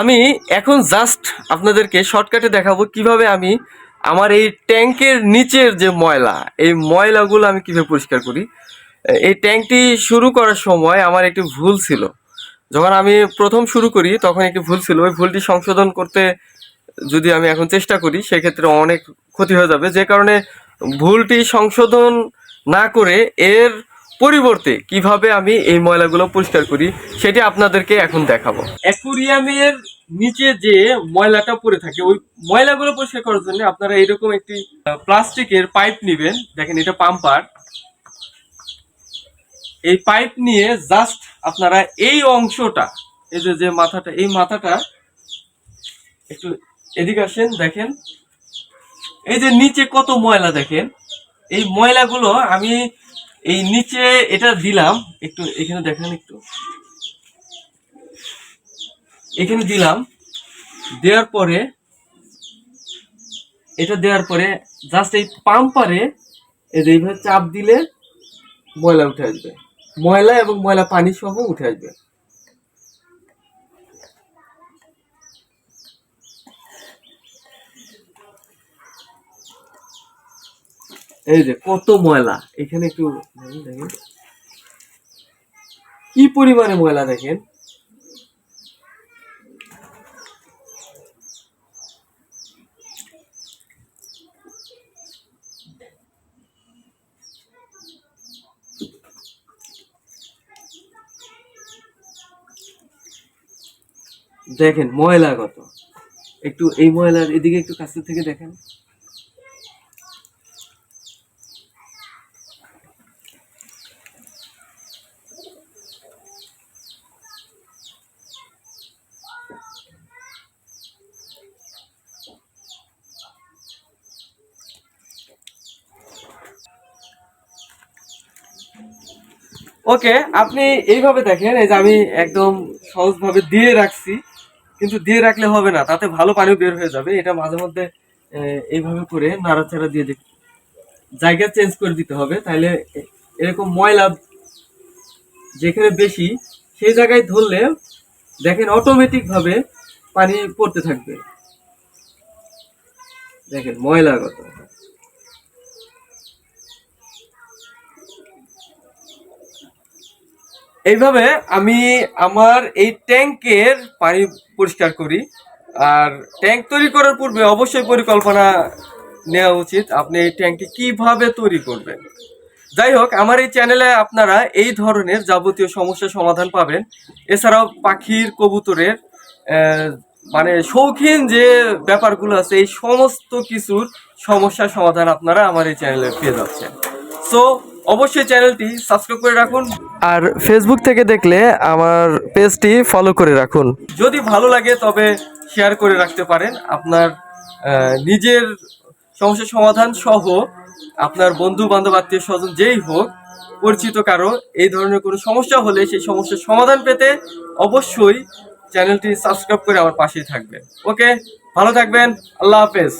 আমি এখন জাস্ট আপনাদেরকে শর্টকাটে দেখাবো কীভাবে আমি আমার এই ট্যাঙ্কের নিচের যে ময়লা, এই ময়লাগুলো আমি কীভাবে পরিষ্কার করি। এই ট্যাঙ্কটি শুরু করার সময় আমার একটি ভুল ছিল। যখন আমি প্রথম শুরু করি, তখন একটি ভুল ছিল। ওই ভুলটি সংশোধন করতে যদি আমি এখন চেষ্টা করি, সেক্ষেত্রে অনেক ক্ষতি হয়ে যাবে। যে কারণে ভুলটি সংশোধন না করে এর পরিবর্তে কীভাবে আমি এই ময়লাগুলো পরিষ্কার করি, সেটি আপনাদেরকে এখন দেখাবো। অ্যাকুরিয়ামের নিচে যে ময়লাটা পড়ে থাকে, ওই ময়লাগুলো পরিষ্কার করার জন্য আপনারা এরকম একটি প্লাস্টিকের পাইপ নেবেন। দেখেন এটা পাম্পার। এই পাইপ নিয়ে জাস্ট আপনারা এই অংশটা, এই যে যে মাথাটা, এই মাথাটা একটু এদিকে আসেন, দেখেন। এই যে নিচে কত ময়লা দেখেন, এই ময়লাগুলো আমি এই নিচে এটা দিলাম, একটু এখানে দেখেন একটু। এখানে দিলাম, দেওয়ার পরে, এটা দেওয়ার পরে জাস্ট এই পাম্পারে এইভাবে চাপ দিলে ময়লা উঠে আসবে। ময়লা এবং ময়লা পানি সহ উঠে আসবে। এই যে কত ময়লা? এখানে একটু দেখেন, কি পরিমাণে ময়লা দেখেন? দেখেন ময়লা কত। একটু এই ময়লার এদিকে একটু কাছে থেকে দেখেন। ওকে, আপনি এইভাবে দেখেন, এই যে আমি একদম সহজভাবে দিয়ে রাখছি, কিন্তু দিয়ে রাখলে হবে না, তাতে ভালো পানি বের হয়ে যাবে। এটা মাঝে মধ্যে এইভাবে করে নাড়াচাড়া দিয়ে দেখ জায়গা চেঞ্জ করে দিতে হবে তাহলে এরকম ময়লা যেখানে বেশি, সেই জায়গায় ধরলে দেখেন অটোমেটিক ভাবে পানি পড়তে থাকবে। দেখেন ময়লা কত এইভাবে আমি আমার এই ট্যাঙ্কের পানি পরিষ্কার করি। আর ট্যাঙ্ক তৈরি করার পূর্বে অবশ্যই পরিকল্পনা নেওয়া উচিত আপনি এই ট্যাঙ্কটি কীভাবে তৈরি করবেন। যাই হোক, আমার এই চ্যানেলে আপনারা এই ধরনের যাবতীয় সমস্যার সমাধান পাবেন। এছাড়াও পাখির, কবুতরের মানে শৌখিন যে ব্যাপারগুলো আছে, এই সমস্ত কিছুর সমস্যার সমাধান আপনারা আমার এই চ্যানেলে পেয়ে যাচ্ছেন। সো অবশ্যই চ্যানেলটি সাবস্ক্রাইব করে রাখুন। আর ফেসবুক থেকে দেখলে আমার পেজটি ফলো করে রাখুন। যদি ভালো লাগে তবে শেয়ার করে রাখতে পারেন। আপনার নিজের সমস্যার সমাধান সহ আপনার বন্ধু বান্ধব আত্মীয় স্বজন যেই হোক পরিচিত কারও এই ধরনের কোনো সমস্যা হলে সেই সমস্যার সমাধান পেতে অবশ্যই চ্যানেলটি সাবস্ক্রাইব করে আমার পাশেই থাকবেন। ওকে ভালো থাকবেন। আল্লাহ হাফেজ।